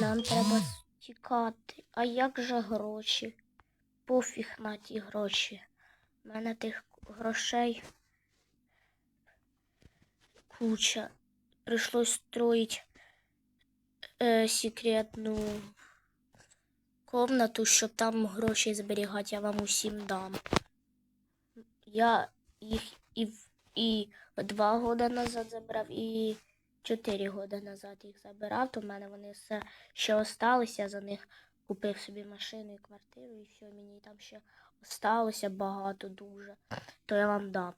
Нам треба тікати. А як же гроші? Пофіг на ті гроші. У мене тих грошей куча. Прийшлось строїть е, секретну комнату, щоб там гроші зберігати, я вам усім дам. Я їх і, в- і два роки назад забрав, і чотири роки назад їх забирав, то в мене вони все ще осталися, за них купив собі машину і квартиру, і все, мені там ще осталося багато дуже. То я вам дам.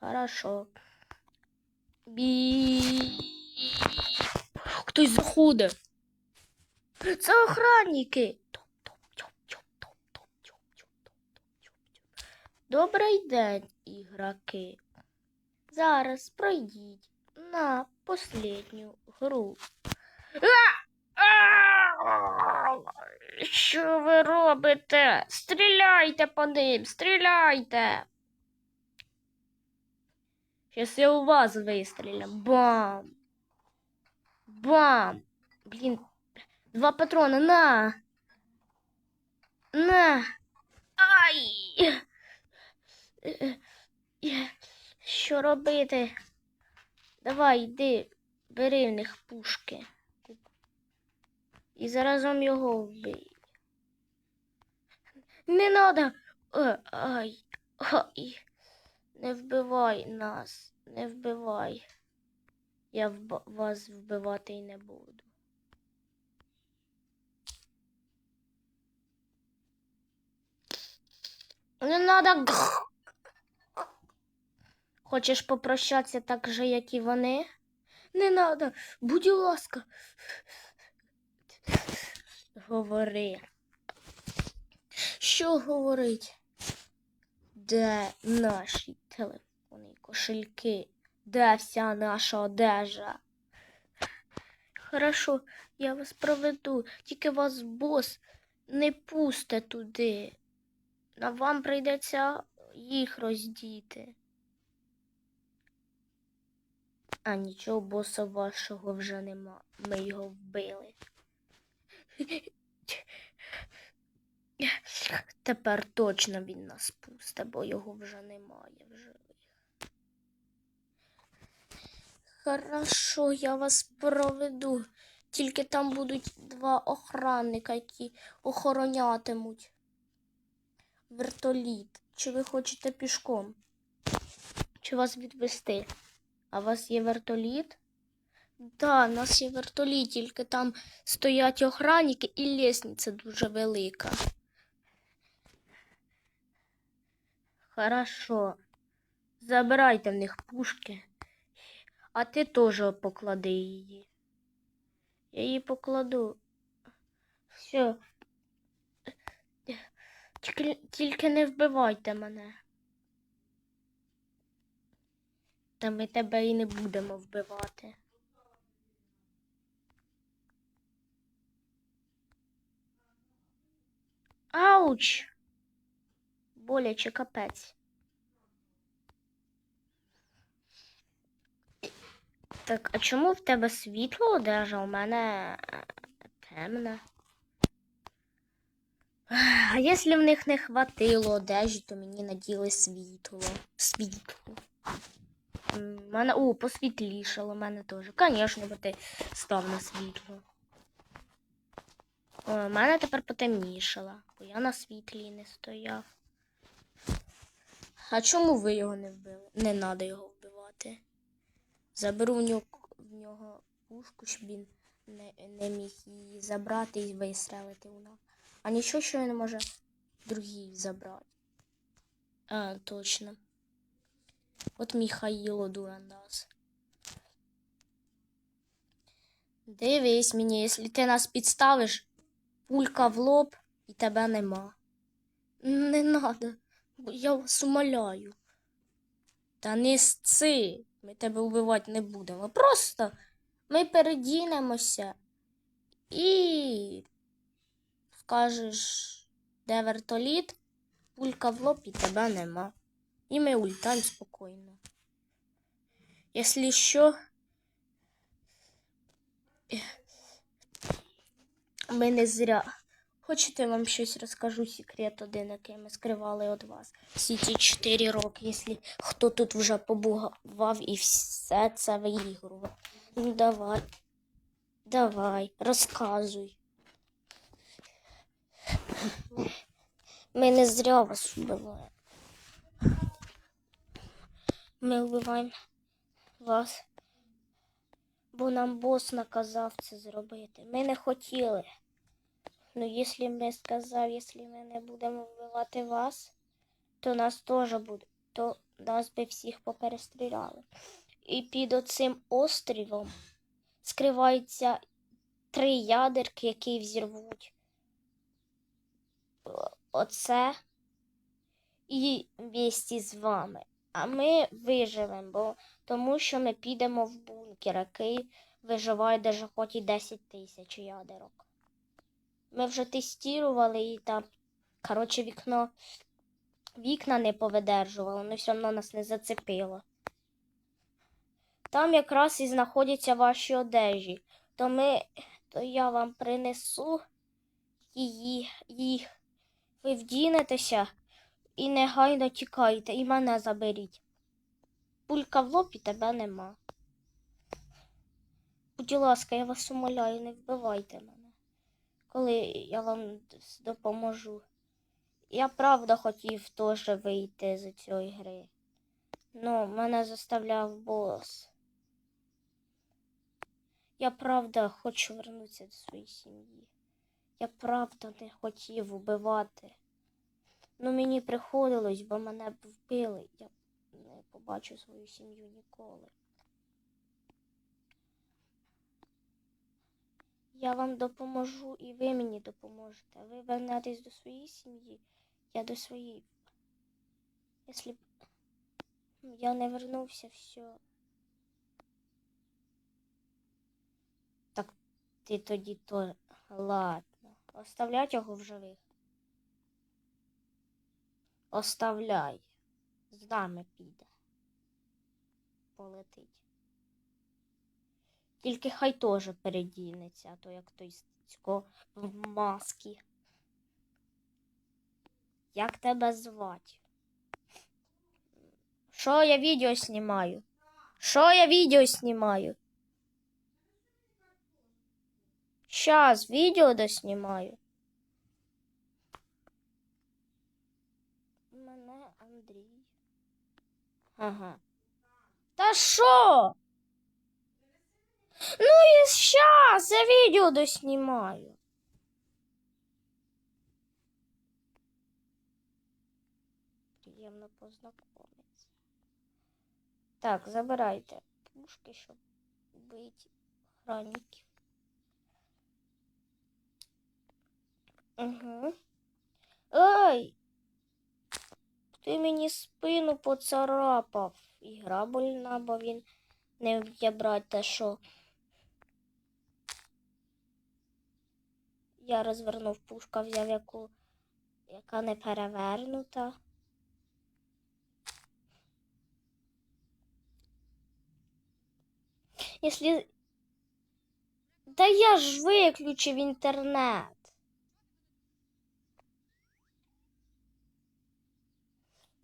Хорошо. Бі. Хтось заходить. Це охранники. Добрий день, ігроки. Зараз пройдіть на последню гру. Що ви робите? Стріляйте по ним, стріляйте. Щас я у вас вистрілям. Бам! Бам! Блін, два патрона, на! На! Ай! Е, е, Що робити? Давай, йди, бери в них пушки. І заразом його вбий. Не надо. Е, Ай, ай. Не вбивай нас, не вбивай. Я вб- вас вбивати й не буду. Не надо. Хочеш попрощатися так же, як і вони? Не надо, будь ласка. Говори. Що говорить? Де наші телефони кошельки? Де вся наша одежа? Хорошо, я вас проведу, тільки вас бос не пусте туди. А вам прийдеться їх роздіти. А нічого боса вашого вже нема. Ми його вбили. Тепер точно він нас пусте, бо його вже немає в живих. Хорошо, я вас проведу. Тільки там будуть два охранника, які охоронятимуть вертоліт. Чи ви хочете пішком? Чи вас відвести? А у вас є вертоліт? Да, у нас є вертоліт, тільки там стоять охранники і лісниця дуже велика. Хорошо. Забирайте в них пушки. А ти теж поклади її. Я її покладу. Все. Тільки, тільки не вбивайте мене. Та ми тебе і не будемо вбивати. Ауч! Боляче капець. Так, а чому в тебе світло одежа, у мене е, темна? А якщо в них не хватило одежі, то мені наділи світло. Світло. В мене, о, посвітлішало, у мене теж. Звісно, бо ти став на світло. У мене тепер потемнішало, бо я на світлі не стояв. А чому ви його не вбили? Не треба його вбивати. Заберу в нього, в нього пушку, щоб він не, не міг її забрати і вистрелити у нас. А нічого, що він може другий забрати. А, точно. От Михаїло Дурандас. Дивись мені, якщо ти нас підставиш, пулька в лоб і тебе нема. Не надо, бо я вас умоляю. Та не сци, ми тебе вбивати не будемо. Просто ми передінемося і скажеш, де вертоліт, пулька в лоб і тебе нема. І ми улітаємо спокійно. Якщо що, ми не зря. Хочете, я вам щось розкажу секрет один, який ми скривали від вас. Всі ці 4 роки, якщо хто тут вже побував і все це виігрував. Ну давай. Давай, розказуй. Ми не зря вас вбиваємо. Ми вбиваємо вас, бо нам бос наказав це зробити. Ми не хотіли. Ну, якщо ми сказав, якщо ми не будемо вбивати вас, то нас теж буде, то нас би всіх поперестріляли. І під оцим островом скриваються три ядерки, які взірвуть оце і вместе з вами. А ми виживемо, бо тому що ми підемо в бункер, який виживає даже хоч і 10 тисяч ядерок. Ми вже тестували і там, коротше, вікно, вікна не повидержувало, але все одно нас не зацепило. Там якраз і знаходяться ваші одежі. То ми, то я вам принесу її, їх. Ви вдінетеся і негайно тікайте, і мене заберіть. Пулька в лоб і тебе нема. Будь ласка, я вас умоляю, не вбивайте мене, коли я вам допоможу. Я правда хотів теж вийти з цієї гри. Ну, мене заставляв бос. Я правда хочу вернутися до своєї сім'ї. Я правда не хотів вбивати. Ну, мені приходилось, бо мене б вбили. Я не побачу свою сім'ю ніколи. Я вам допоможу і ви мені допоможете. Ви вернетесь до своєї сім'ї, я до своєї. Якщо б я не вернувся, все. Так ти тоді то ладно. Оставлять його в живих. Оставляй. З нами піде. Полетить. Тільки хай теж передінеться, а то як той Стецько в маскі. Як тебе звати? Що я відео знімаю? Що я відео знімаю? Щас відео доснімаю. Мене Андрій. Ага. Та що? Ну і щас я відео доснімаю. Приємно познайомитися. Так, забирайте пушки, щоб бити охранників. Угу. Ай! Ти мені спину поцарапав. Ігра больна, бо він не вміє брати те, що. Я розвернув пушка, взяв яку, яка не перевернута. Якщо... Да я ж виключив інтернет.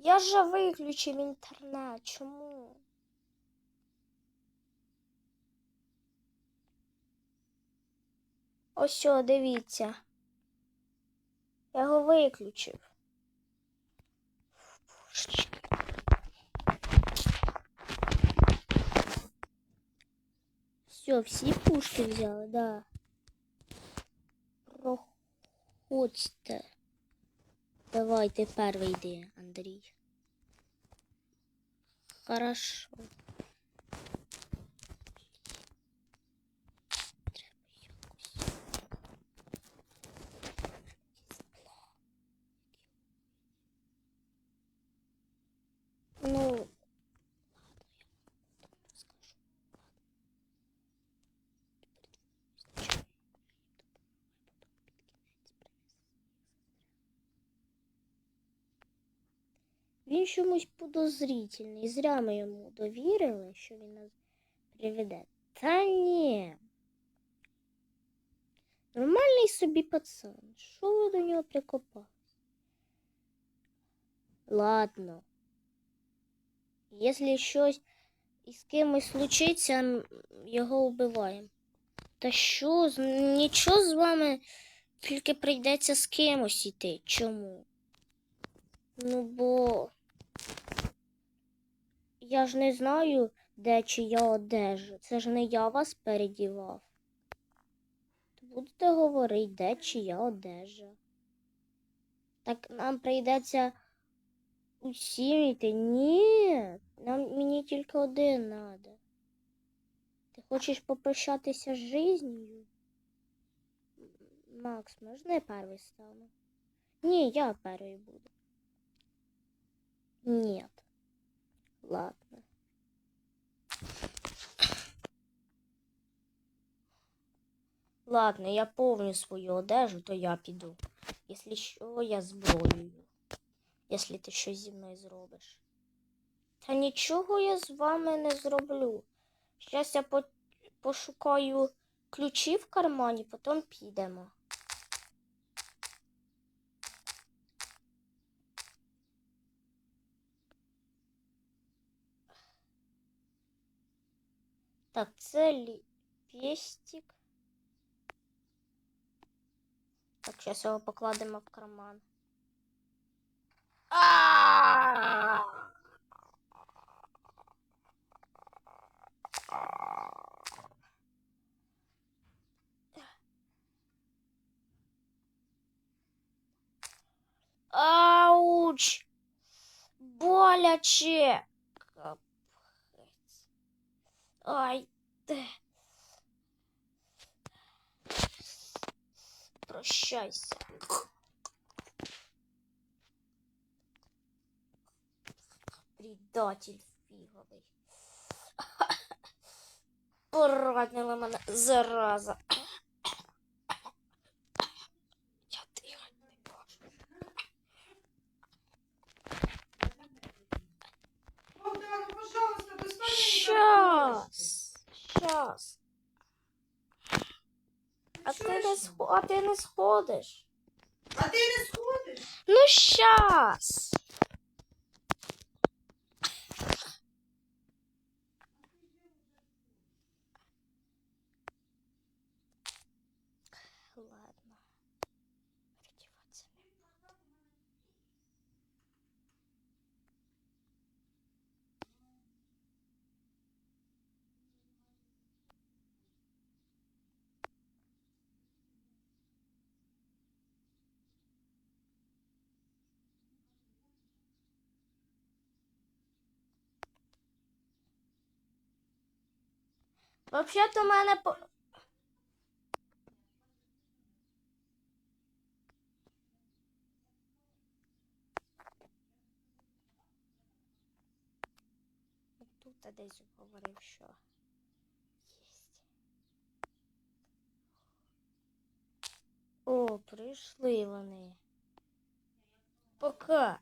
Я же виключив інтернет. Чому? Ось, о, дивіться. Я його виключив. Все, всі пушки взяли, да. Проходьте. Давай, ти перший йди, Андрій. Хорошо. Ну, Він чомусь подозрительний. Зря ми йому довірили, що він нас приведе. Та ні. Нормальний собі пацан. Що ви до нього прикопались? Ладно. Якщо щось із кимось случиться, його вбиваємо. Та що, нічого з вами, тільки прийдеться з кимось іти. Чому? Ну бо я ж не знаю, де чия одежа. Це ж не я вас передівав. То будете говорити, де чия одежа. Так нам прийдеться усім йти. Ні, нам мені тільки один надо. Ти хочеш попрощатися з жизнью? Макс, можна я перший стану? Ні, я перший буду. Нет. Ладно. Ладно, я повню свою одежу, то я піду. Якщо що, я зброєю. Якщо ти щось зі мною зробиш. Та нічого я з вами не зроблю. Щас я по- пошукаю ключі в кармані, потім підемо. Так, це ліпестик. Так, зараз його покладемо в карман. Ауч! Боляче! Ай. Прощайся. Предатель фіговий. Поранила мене зараза. Щас. Щас. А ти не, схо- а ти не сходиш. А ти не сходиш? Ну щас. Вообще-то мене по... Тут десь говорив, що єсть. О, прийшли вони. Пока.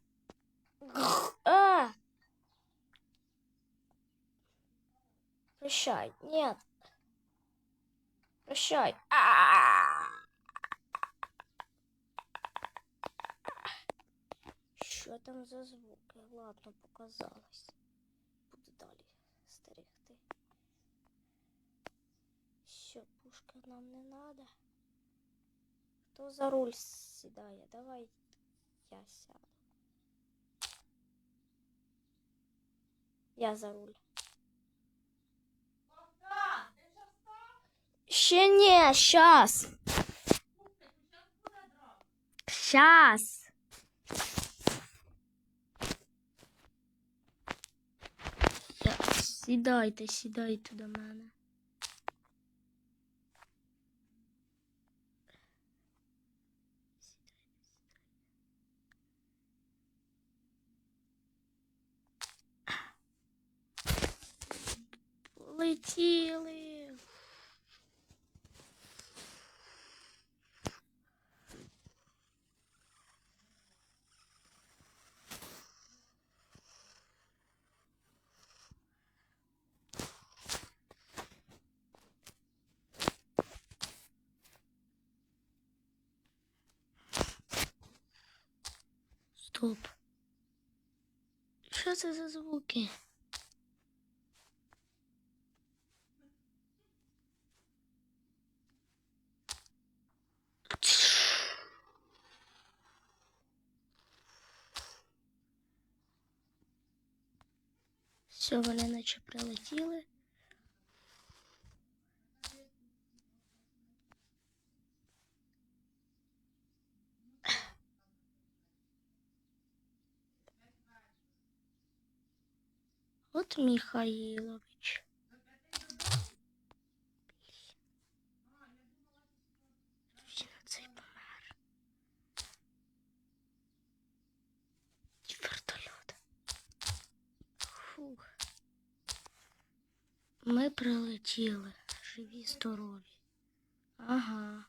А! Прощай. Нет. Прощай. А! Що там за звуки? Ладно, показалось. Буду далі стерегти. Все, пушка нам не надо. Хто за руль сідає? Давай я сяду. Я за руль. Ще не, щас. Щас. Щас. Сідайте, сідайте до мене. Полетіли. Стоп. Що це за звуки? Все, вони наче прилетіли. От Михайлович. Він. Ми прилетіли. Живі, здорові. Ага.